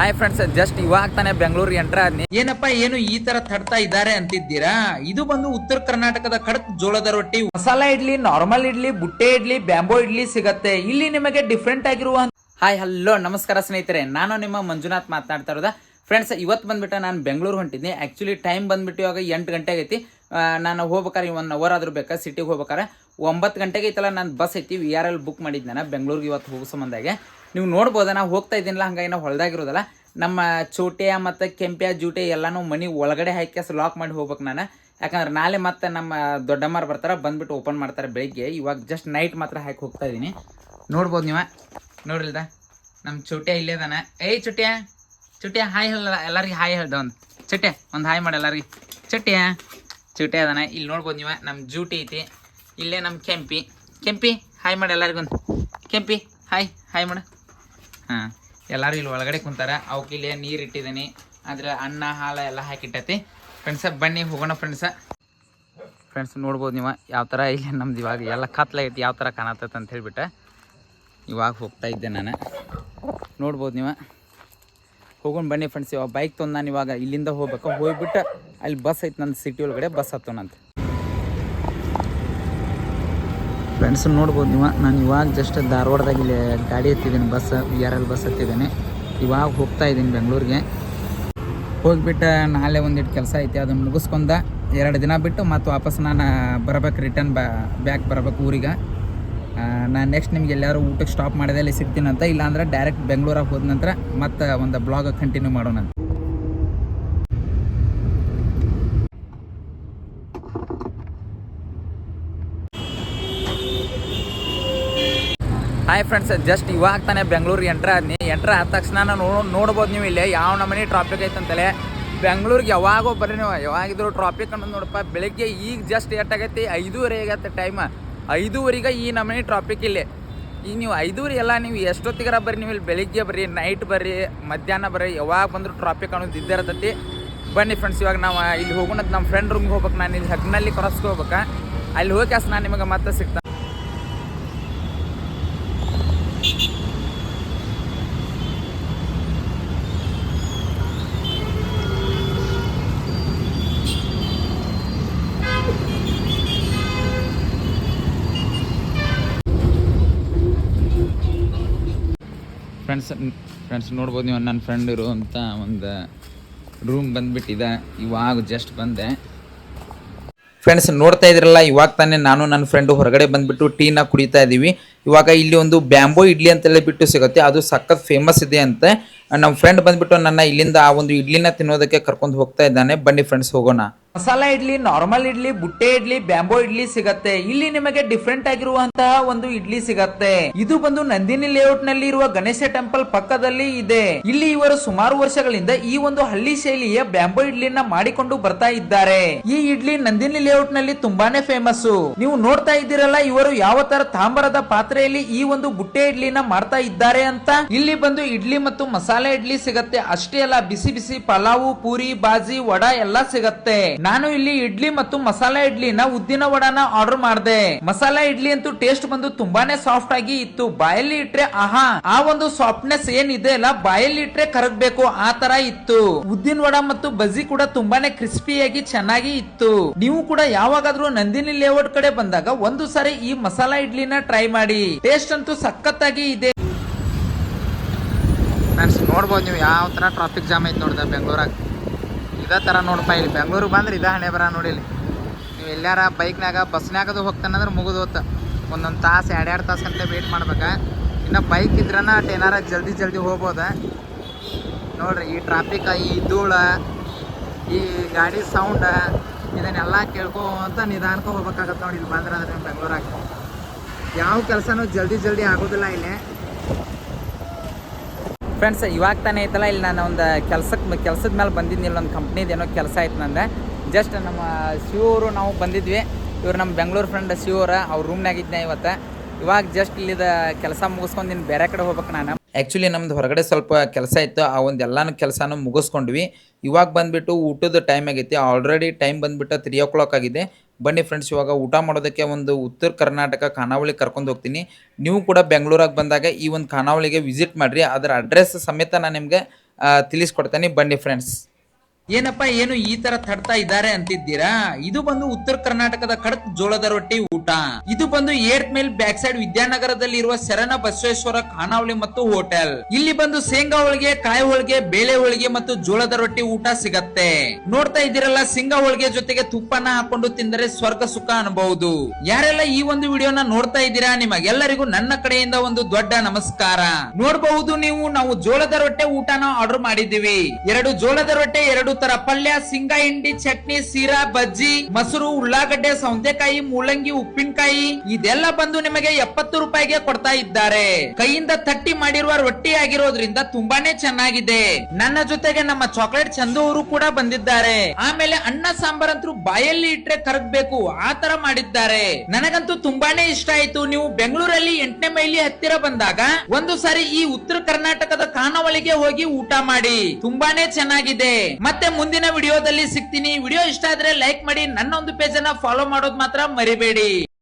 Hi friends just ಇವಾಗ ತಾನೆ ಬೆಂಗಳೂರಿಗೆ ಎಂಟ್ರ ಆದ್ನಿ. ಏನಪ್ಪ ಏನು ಈ ತರ ತಡ್ತಾ ಇದ್ದಾರೆ ಅಂತಿದ್ದೀರಾ? ಇದು ಬಂದು ಉತ್ತರ ಕರ್ನಾಟಕದ ಕಡಕ್ ಜೋಳದ ರೊಟ್ಟಿ. ಮಸಾಲಾ ಇಡ್ಲಿ ನಾರ್ಮಲ್ ಇಡ್ಲಿ ಬುಟ್ಟೆ ಇಡ್ಲಿ ಬ್ಯಾಂಬೋ ಇಡ್ಲಿ ಸಿಗತ್ತೆ. ಇಲ್ಲಿ ನಿಮಗೆ ಡಿಫ್ರೆಂಟ್ ಆಗಿರುವ ಹಾಯ್ ಹಲೋ ನಮಸ್ಕಾರ ಸ್ನೇಹಿತರೆ. ನಾನು ನಿಮ್ಮ ಮಂಜುನಾಥ್ ಮಾತನಾಡ್ತಾ ಇರೋದ. ಫ್ರೆಂಡ್ಸ್ ಇವತ್ತು ಬಂದ್ಬಿಟ್ಟು ನಾನು ಬೆಂಗಳೂರು ಹೊಂಟಿದ್ದೆ ಆ್ಯಕ್ಚುಲಿ ಟೈಮ್ ಬಂದ್ಬಿಟ್ಟು ಇವಾಗ ಎಂಟು ಗಂಟೆ ಆಗೈತಿ. ನಾನು ಹೋಗ್ಬೇಕಾರೆ ಒನ್ ಅವರ್ ಆದ್ರೂ ಬೇಕಾ? ಸಿಟಿಗೆ ಹೋಗ್ಬೇಕಾರೆ ಒಂಬತ್ತು ಗಂಟೆಗೆ ಐತಲ್ಲ ನಾನು ಬಸ್ ಐತಿ. ವಿ ಆರ್ ಎಲ್ ಬುಕ್ ಮಾಡಿದ್ದೆ ನಾನು ಬೆಂಗಳೂರಿಗೆ ಇವತ್ತು ಹೋಗೋ ಸಂಬಂಧಾಗೆ ನೀವು ನೋಡ್ಬೋದ, ನಾವು ಹೋಗ್ತಾ ಇದ್ದೀನಿಲ್ಲ ಹಂಗಾಗಿ ನಾವು ಹೊಳ್ದಾಗಿರೋದಲ್ಲ ನಮ್ಮ ಚೋಟೆಯ ಮತ್ತು ಕೆಂಪ್ಯ ಜೂಟೆ ಎಲ್ಲನೂ ಮನೆ ಒಳಗಡೆ ಹಾಕಿ ಲಾಕ್ ಮಾಡಿ ಹೋಗ್ಬೇಕು ನಾನು. ಯಾಕಂದ್ರೆ ನಾಳೆ ಮತ್ತೆ ನಮ್ಮ ದೊಡ್ಡಮ್ಮರು ಬರ್ತಾರೆ, ಬಂದ್ಬಿಟ್ಟು ಓಪನ್ ಮಾಡ್ತಾರೆ ಬೆಳಿಗ್ಗೆ. ಇವಾಗ ಜಸ್ಟ್ ನೈಟ್ ಮಾತ್ರ ಹಾಕಿ ಹೋಗ್ತಾ ಇದ್ದೀನಿ ನೋಡ್ಬೋದು ನೀವ? ನೋಡ್ರಿಲ್ದ? ನಮ್ಮ ಚೋಟೆ ಇಲ್ಲೇ ಅದಾನ ಏಯ್ ಚುಟ್ಯ ಚುಟ್ಯ ಹಾಯ್ ಹೇಳ ಎಲ್ಲರಿಗೆ ಹಾಯ್ ಹೇಳ್ದ ಒಂದು. ಚುಟ್ಯ, ಒಂದು ಹಾಯ್ ಮಾಡಿ ಎಲ್ಲರಿಗೆ. ಚುಟ್ಯ ಚುಟ್ಯ ಅದಾನ ಇಲ್ಲಿ ನೋಡ್ಬೋದು ನೀವ ನಮ್ಮ ಜೂಟಿ ಐತಿ. ಇಲ್ಲೇ ನಮ್ಮ ಕೆಂಪಿ. ಕೆಂಪಿ, ಹಾಯ್ ಮಾಡಿ ಎಲ್ಲರಿಗೊಂದು ಕೆಂಪಿ, ಹಾಯ್ ಹಾಯ್ ಮಾಡು. ಹಾಂ, ಎಲ್ಲರೂ ಇಲ್ಲಿ ಒಳಗಡೆ ಕುಂತಾರ. ಅವಕ್ಕೆ ಇಲ್ಲಿ ನೀರು ಇಟ್ಟಿದ್ದೀನಿ. ಅದ್ರ ಅನ್ನ, ಹಾಲು ಎಲ್ಲ ಹಾಕಿಟ್ಟೈತಿ. ಫ್ರೆಂಡ್ಸ ಬನ್ನಿ ಹೋಗೋಣ ಫ್ರೆಂಡ್ಸ ಫ್ರೆಂಡ್ಸ್ ನೋಡ್ಬೋದು ನೀವು ಯಾವ ಥರ ಇಲ್ಲಿ, ನಮ್ದು ಇವಾಗ ಎಲ್ಲ ಕತ್ಲಾಗೈತಿ ಯಾವ ಥರ ಕಾಣತ್ತೈತೆ ಅಂತ ಹೇಳ್ಬಿಟ್ಟು. ಇವಾಗ ಹೋಗ್ತಾ ಇದ್ದೆ ನಾನು. ನೋಡ್ಬೋದು ನೀವು. ಹೋಗೋಣ ಬನ್ನಿ ಫ್ರೆಂಡ್ಸ್ ಇವಾಗ ಬೈಕ್ ತೊಂದು ನಾನು ಇವಾಗ ಇಲ್ಲಿಂದ ಹೋಗ್ಬೇಕು. ಹೋಗ್ಬಿಟ್ಟು ಅಲ್ಲಿ ಬಸ್ ಐತೆ ನನ್ನ ಸಿಟಿ ಒಳಗಡೆ ಬಸ್ ಹತ್ತೋಣಂತ ಫ್ರೆಂಡ್ಸ್ ನೋಡ್ಬೋದು ನೀವು. ನಾನು ಇವಾಗ ಜಸ್ಟ್ ಧಾರವಾಡದಾಗ ಇಲ್ಲಿ ಗಾಡಿ ಹತ್ತಿದ್ದೀನಿ bus V R L bus ಹತ್ತಿದ್ದೀನಿ ಇವಾಗ ಹೋಗ್ತಾ ಇದ್ದೀನಿ ಬೆಂಗಳೂರಿಗೆ. ಹೋಗಿಬಿಟ್ಟು ನಾಳೆ ಒಂದಿಟ್ಟು ಕೆಲಸ ಐತಿ ಅದನ್ನು ಮುಗಿಸ್ಕೊಂಡ ಎರಡು ದಿನ ಬಿಟ್ಟು ಮತ್ತು ವಾಪಸ್ ನಾನು ಬರಬೇಕು ರಿಟರ್ನ್ ಬ್ಯಾ ಬ್ಯಾಕ್ ಬರಬೇಕು ಊರಿಗೆ. ನಾನು ನೆಕ್ಸ್ಟ್ ನಿಮ್ಗೆ ಎಲ್ಲರೂ ಊಟಕ್ಕೆ ಸ್ಟಾಪ್ ಮಾಡಿದಲ್ಲಿ ಸಿಗ್ತೀನಂತ, ಇಲ್ಲಾಂದ್ರೆ ಡೈರೆಕ್ಟ್ ಬೆಂಗಳೂರಾಗ ಹೋದ ನಂತರ ಮತ್ತೆ ಒಂದು ಬ್ಲಾಗ್ ಕಂಟಿನ್ಯೂ ಮಾಡೋಣ ಹಾಯ್ ಫ್ರೆಂಡ್ಸ್ ಜಸ್ಟ್ ಇವಾಗ ತಾನೇ ಬೆಂಗಳೂರಿಗೆ ಎಂಟ್ರ್ ಆದ್ನಿ ಎಂಟ್ರ್ ಆದ ತಕ್ಷಣ ನಾನು ನೋಡ್ಬೋದು ನೀವು ಇಲ್ಲಿ, ಯಾವ ನಮನಿ ಟ್ರಾಫಿಕ್ ಐತಂತಲೇ ಬೆಂಗಳೂರಿಗೆ ಯಾವಾಗೋ ಬರ್ರಿ ನೀವು, ಯಾವಾಗಿದ್ರು ಟ್ರಾಫಿಕ್ ಅನ್ನೋದು ನೋಡಪ್ಪ, ಬೆಳಿಗ್ಗೆ ಈಗ ಜಸ್ಟ್ ಎಟ್ಟಾಗೈತಿ ಐದೂವರೆ ಆಗತ್ತೆ ಟೈಮ್ ಐದೂವರೆಗೆ ಈ ನಮನಿ ಟ್ರಾಫಿಕ್ ಇಲ್ಲಿ. ಈಗ ನೀವು ಐದೂವರೆ ಎಲ್ಲ ನೀವು ಎಷ್ಟೊತ್ತಿಗಾರ ಬರ್ರಿ, ನೀವು ಇಲ್ಲಿ ಬೆಳಿಗ್ಗೆ ಬರ್ರಿ ನೈಟ್ ಬರ್ರಿ, ಮಧ್ಯಾಹ್ನ ಬರ್ರಿ, ಯಾವಾಗ ಬಂದರೂ ಟ್ರಾಫಿಕ್ ಅನ್ನೋದು ಇದ್ದೇ ಇರ್ತೈತಿ. ಬನ್ನಿ ಫ್ರೆಂಡ್ಸ್ ಇವಾಗ ನಾವು ಇಲ್ಲಿ ಹೋಗೋಣ ನಮ್ಮ ಫ್ರೆಂಡ್ ರೂಮ್ಗೆ ಹೋಗ್ಬೇಕು, ನಾನು ಇಲ್ಲಿ ಹಗ್ನಲ್ಲಿ ಕ್ರಾಸ್ಗೆ ಹೋಗ್ಬೇಕಾ. ಅಲ್ಲಿ ಹೋಗಿ ನಾನು ನಿಮಗೆ ಮತ್ತೆ ಸಿಗ್ತಾನೆ. ಫ್ರೆಂಡ್ಸ್ ಫ್ರೆಂಡ್ಸ್ ನೋಡ್ಬೋದು ನೀವು ನನ್ನ ಫ್ರೆಂಡ್ ಇರುವಂಥ ಒಂದು ರೂಮ್ ಬಂದ್ಬಿಟ್ಟಿದೆ. ಇವಾಗ ಜಸ್ಟ್ ಬಂದೆ. ಫ್ರೆಂಡ್ಸ್ ನೋಡ್ತಾ ಇದ್ರಲ್ಲ ಇವಾಗ ತಾನೇ ನಾನು ನನ್ನ ಫ್ರೆಂಡು ಹೊರಗಡೆ ಬಂದ್ಬಿಟ್ಟು ಟೀನ ಕುಡಿತಾ ಇದ್ದೀವಿ ಇವಾಗ ಇಲ್ಲಿ ಒಂದು ಬ್ಯಾಂಬೋ ಇಡ್ಲಿ ಅಂತ ಬಿಟ್ಟು ಸಿಗುತ್ತೆ. ಅದು ಸಖತ್ ಫೇಮಸ್ ಇದೆ ಅಂತೆ. ನಮ್ಮ ಫ್ರೆಂಡ್ ಬಂದ್ಬಿಟ್ಟು ನನ್ನ ಇಲ್ಲಿಂದ ಆ ಒಂದು ಇಡ್ಲಿನ ತಿನ್ನೋದಕ್ಕೆ ಕರ್ಕೊಂಡು ಹೋಗ್ತಾ ಇದ್ದಾನೆ. ಬನ್ನಿ ಫ್ರೆಂಡ್ಸ್ ಹೋಗೋಣ. ಮಸಾಲಾ ಇಡ್ಲಿ ನಾರ್ಮಲ್ ಇಡ್ಲಿ, ಬುಟ್ಟೆ ಇಡ್ಲಿ, ಬ್ಯಾಂಬೋ ಇಡ್ಲಿ ಸಿಗತ್ತೆ. ಇಲ್ಲಿ ನಿಮಗೆ ಡಿಫ್ರೆಂಟ್ ಆಗಿರುವಂತಹ ಒಂದು ಇಡ್ಲಿ ಸಿಗತ್ತೆ. ಇದು ಬಂದು ನಂದಿನಿ ಲೇಔಟ್ನಲ್ಲಿ ಇರುವ ಗಣೇಶ ಟೆಂಪಲ್ ಪಕ್ಕದಲ್ಲಿ ಇದೆ. ಇಲ್ಲಿ ಇವರು ಸುಮಾರು ವರ್ಷಗಳಿಂದ ಈ ಒಂದು ಹಳ್ಳಿ ಶೈಲಿಯ ಬ್ಯಾಂಬೋ ಇಡ್ಲಿನ ಮಾಡಿಕೊಂಡು ಬರ್ತಾ ಇದ್ದಾರೆ. ಈ ಇಡ್ಲಿ ನಂದಿನಿ ಲೇಔಟ್ನಲ್ಲಿ ತುಂಬಾನೇ ಫೇಮಸ್ ನೀವು ನೋಡ್ತಾ ಇದ್ದೀರಲ್ಲ, ಇವರು ಯಾವ ತರ ತಾಮ್ರದ ಪಾತ್ರೆಯಲ್ಲಿ ಈ ಒಂದು ಬುಟ್ಟೆ ಇಡ್ಲಿನ ಮಾಡ್ತಾ ಇದ್ದಾರೆ ಅಂತ. ಇಲ್ಲಿ ಬಂದು ಇಡ್ಲಿ ಮತ್ತು ಮಸಾಲೆ ಇಡ್ಲಿ ಸಿಗತ್ತೆ. ಅಷ್ಟೇ ಅಲ್ಲ, ಬಿಸಿ ಬಿಸಿ ಪಲಾವು, ಪೂರಿ, ಬಾಜಿ, ವಡ ಎಲ್ಲ ಸಿಗತ್ತೆ. ನಾನು ಇಲ್ಲಿ ಇಡ್ಲಿ ಮತ್ತು ಮಸಾಲಾ ಇಡ್ಲಿನ ಉದ್ದಿನ ವಡಾನ ಆರ್ಡರ್ ಮಾಡಿದೆ. ಮಸಾಲ ಇಡ್ಲಿ ಅಂತೂ ಟೇಸ್ಟ್ ಬಂದು ತುಂಬಾನೇ ಸಾಫ್ಟ್ ಆಗಿ ಇತ್ತು. ಬಾಯಲ್ಲಿ ಇಟ್ರೆ ಆಹಾ, ಆ ಒಂದು ಸಾಫ್ಟ್ನೆಸ್ ಏನಿದೆ ಅಲ್ಲ, ಬಾಯಲ್ಲಿ ಇಟ್ರೆ ಕರಗಬೇಕು, ಆ ತರ ಇತ್ತು. ಉದ್ದಿನ ವಡ ಮತ್ತು ಬಜ್ಜಿ ಕೂಡ ತುಂಬಾನೇ ಕ್ರಿಸ್ಪಿಯಾಗಿ ಚೆನ್ನಾಗಿ ಇತ್ತು. ನೀವು ಕೂಡ ಯಾವಾಗಾದ್ರೂ ನಂದಿನಿ ಲೇಔಟ್ ಕಡೆ ಬಂದಾಗ ಒಂದು ಸಾರಿ ಈ ಮಸಾಲಾ ಇಡ್ಲಿನ ಟ್ರೈ ಮಾಡಿ. ಟೇಸ್ಟ್ ಅಂತೂ ಸಖತ್ತಾಗಿ ಇದೆ. ಫ್ರೆಂಡ್ಸ್ ನೋಡ್ಬೋದು ನೀವು ಯಾವ ತರ ಟ್ರಾಫಿಕ್ ಜಾಮ್ ಐತೆ ನೋಡಿದ ಬೆಂಗಳೂರಾಗ. ಇದೇ ಥರ ನೋಡಪ್ಪ, ಇಲ್ಲಿ ಬೆಂಗಳೂರಿಗೆ ಬಂದ್ರೆ ಇದೇ ಹಣೆ ಬರ ನೋಡಿ ಇಲ್ಲಿ. ನೀವು ಎಲ್ಲಾರ ಬೈಕ್ನಾಗ, ಬಸ್ನಾಗದು ಹೋಗ್ತಾನಂದ್ರೆ ಮುಗಿದು ಹೋತ ಒಂದೊಂದು ತಾಸು ಎರಡು ಎರಡು ತಾಸು ಅಂತ ವೇಟ್ ಮಾಡ್ಬೇಕು. ಇನ್ನು ಬೈಕ್ ಇದ್ರನ ಏನಾರ ಜಲ್ದಿ ಜಲ್ದಿ ಹೋಗ್ಬೋದ? ನೋಡ್ರಿ, ಈ ಟ್ರಾಫಿಕ್ ಈ ಧೂಳ, ಈ ಗಾಡಿ ಸೌಂಡ ಇದನ್ನೆಲ್ಲ ಕೇಳ್ಕೊಂತ ನಿಧಾನಕ್ಕೆ ಹೋಗ್ಬೇಕಾಗತ್ತೆ ನೋಡಿ ಇಲ್ಲಿ ಬಂದ್ರೆ ಅಂದ್ರೆ ಬೆಂಗಳೂರಾಗ. ಯಾವ ಕೆಲಸನೂ ಜಲ್ದಿ ಜಲ್ದಿ ಆಗೋದಿಲ್ಲ ಇಲ್ಲಿ. ಫ್ರೆಂಡ್ಸ್ ಇವಾಗ ತಾನೇ ಐತಲ್ಲ, ಇಲ್ಲಿ ನಾನು ಒಂದು ಕೆಲಸಕ್ಕೆ ಕೆಲಸದ ಮೇಲೆ ಬಂದಿದ್ದೀನಿ ಇಲ್ಲೊಂದು ಕಂಪ್ನಿದು ಏನೋ ಕೆಲಸ ಆಯ್ತು ನಂದು. ಜಸ್ಟ್ ನಮ್ಮ ಶಿವರು ನಾವು ಬಂದಿದ್ವಿ. ಇವ್ರು ನಮ್ಮ ಬೆಂಗಳೂರು ಫ್ರೆಂಡ್ ಶಿವರ ಅವ್ರ ರೂಮ್ನಾಗ ಇದ್ದೆ ಇವತ್ತು. ಇವಾಗ ಜಸ್ಟ್ ಇಲ್ಲಿದ ಕೆಲಸ ಮುಗಿಸ್ಕೊಂಡು ನೀನು ಬೇರೆ ಕಡೆ ಹೋಗ್ಬೇಕು ನಾನು. ಆ್ಯಕ್ಚುಲಿ ನಮ್ದು ಹೊರಗಡೆ ಸ್ವಲ್ಪ ಕೆಲಸ ಇತ್ತು, ಆ ಒಂದು ಎಲ್ಲಾನು ಕೆಲಸನೂ ಮುಗಿಸ್ಕೊಂಡ್ವಿ. ಇವಾಗ ಬಂದ್ಬಿಟ್ಟು ಊಟದ ಟೈಮ್ ಆಗೈತಿ. ಆಲ್ರೆಡಿ ಟೈಮ್ ಬಂದುಬಿಟ್ಟು ತ್ರೀ ಓ ಕ್ಲಾಕ್ ಆಗಿದೆ. ಬನ್ನಿ ಫ್ರೆಂಡ್ಸ್ ಇವಾಗ ಊಟ ಮಾಡೋದಕ್ಕೆ ಒಂದು ಉತ್ತರ ಕರ್ನಾಟಕ ಖಾನಾವಳಿ ಕರ್ಕೊಂಡು ಹೋಗ್ತೀನಿ. ನೀವು ಕೂಡ ಬೆಂಗಳೂರಾಗ ಬಂದಾಗ ಈ ಒಂದು ಖಾನಾವಳಿಗೆ ವಿಸಿಟ್ ಮಾಡಿರಿ. ಅದರ ಅಡ್ರೆಸ್ ಸಮೇತ ನಾನು ನಿಮಗೆ ತಿಳಿಸ್ಕೊಡ್ತೇನೆ. ಬನ್ನಿ ಫ್ರೆಂಡ್ಸ್ ಏನಪ್ಪ, ಏನು ಈ ತರ ತಡ್ತಾ ಇದ್ದಾರೆ ಅಂತಿದ್ದೀರಾ? ಇದು ಬಂದು ಉತ್ತರ ಕರ್ನಾಟಕದ ಖಡಕ್ ಜೋಳದ ರೊಟ್ಟಿ ಊಟ. ಇದು ಬಂದು ಏರ್ತ್ ಮೇಲ್ ಬ್ಯಾಕ್ ಸೈಡ್ ವಿದ್ಯಾನಗರದಲ್ಲಿ ಇರುವ ಶರಣ ಬಸವೇಶ್ವರ ಖಾನಾವಳಿ ಮತ್ತು ಹೋಟೆಲ್. ಇಲ್ಲಿ ಬಂದು ಶೇಂಗಾ ಹೋಳಿಗೆ, ಕಾಯಿ ಹೋಳಿಗೆ, ಬೇಳೆ ಹೋಳಿಗೆ ಮತ್ತು ಜೋಳದ ರೊಟ್ಟಿ ಊಟ ಸಿಗತ್ತೆ. ನೋಡ್ತಾ ಇದ್ದೀರಲ್ಲ, ಶೇಂಗಾ ಹೋಳಿಗೆ ಜೊತೆಗೆ ತುಪ್ಪನ ಹಾಕೊಂಡು ತಿಂದರೆ ಸ್ವರ್ಗ ಸುಖ ಅನ್ಬಹುದು. ಯಾರೆಲ್ಲ ಈ ಒಂದು ವಿಡಿಯೋನ ನೋಡ್ತಾ ಇದ್ದೀರಾ, ನಿಮಗೆಲ್ಲರಿಗೂ ನನ್ನ ಕಡೆಯಿಂದ ಒಂದು ದೊಡ್ಡ ನಮಸ್ಕಾರ. ನೋಡಬಹುದು ನೀವು, ನಾವು ಜೋಳದ ರೊಟ್ಟೆ ಊಟನ ಆರ್ಡರ್ ಮಾಡಿದ್ದೀವಿ. ಎರಡು ಜೋಳದ ರೊಟ್ಟೆ, ಎರಡು ತರ ಪಲ್ಯ ಸಿಂಗ ಹಿಂಡಿ, ಚಟ್ನಿ, ಸೀರಾ, ಬಜ್ಜಿ, ಮೊಸರು, ಉಳ್ಳಾಗಡ್ಡೆ ಸೌತೆಕಾಯಿ ಮೂಲಂಗಿ, ಉಪ್ಪಿನಕಾಯಿ, ಇದೆಲ್ಲ ಬಂದು ನಿಮಗೆ ಎಪ್ಪತ್ತು ರೂಪಾಯಿಗೆ ಕೊಡ್ತಾ ಇದ್ದಾರೆ. ಕೈಯಿಂದ ತಟ್ಟಿ ಮಾಡಿರುವ ರೊಟ್ಟಿ ಆಗಿರೋದ್ರಿಂದ ತುಂಬಾನೇ ಚೆನ್ನಾಗಿದೆ. ನನ್ನ ಜೊತೆಗೆ ನಮ್ಮ ಚಾಕ್ಲೇಟ್ ಚಂದು ಅವರು ಕೂಡ ಬಂದಿದ್ದಾರೆ. ಆಮೇಲೆ ಅನ್ನ ಸಾಂಬಾರ್ ಅಂತೂ ಬಾಯಲ್ಲಿ ಇಟ್ರೆ ಕರಗ್ಬೇಕು, ಆ ತರ ಮಾಡಿದ್ದಾರೆ. ನನಗಂತೂ ತುಂಬಾನೇ ಇಷ್ಟ ಆಯ್ತು. ನೀವು ಬೆಂಗಳೂರಲ್ಲಿ ಎಂಟನೇ ಮೈಲಿ ಹತ್ತಿರ ಬಂದಾಗ ಒಂದು ಸಾರಿ ಈ ಉತ್ತರ ಕರ್ನಾಟಕದ ಖಾನಾವಳಿಗೆ ಹೋಗಿ ಊಟ ಮಾಡಿ. ತುಂಬಾನೇ ಚೆನ್ನಾಗಿದೆ. ಮತ್ತೆ ಮುಂದಿನ ವಿಡಿಯೋದಲ್ಲಿ ಸಿಗ್ತೀನಿ. ವಿಡಿಯೋ ಇಷ್ಟ ಆದ್ರೆ ಲೈಕ್ ಮಾಡಿ ನನ್ನ ಒಂದು ಪೇಜ್ ಅನ್ನ ಫಾಲೋ ಮಾಡೋದು ಮಾತ್ರ ಮರಿಬೇಡಿ.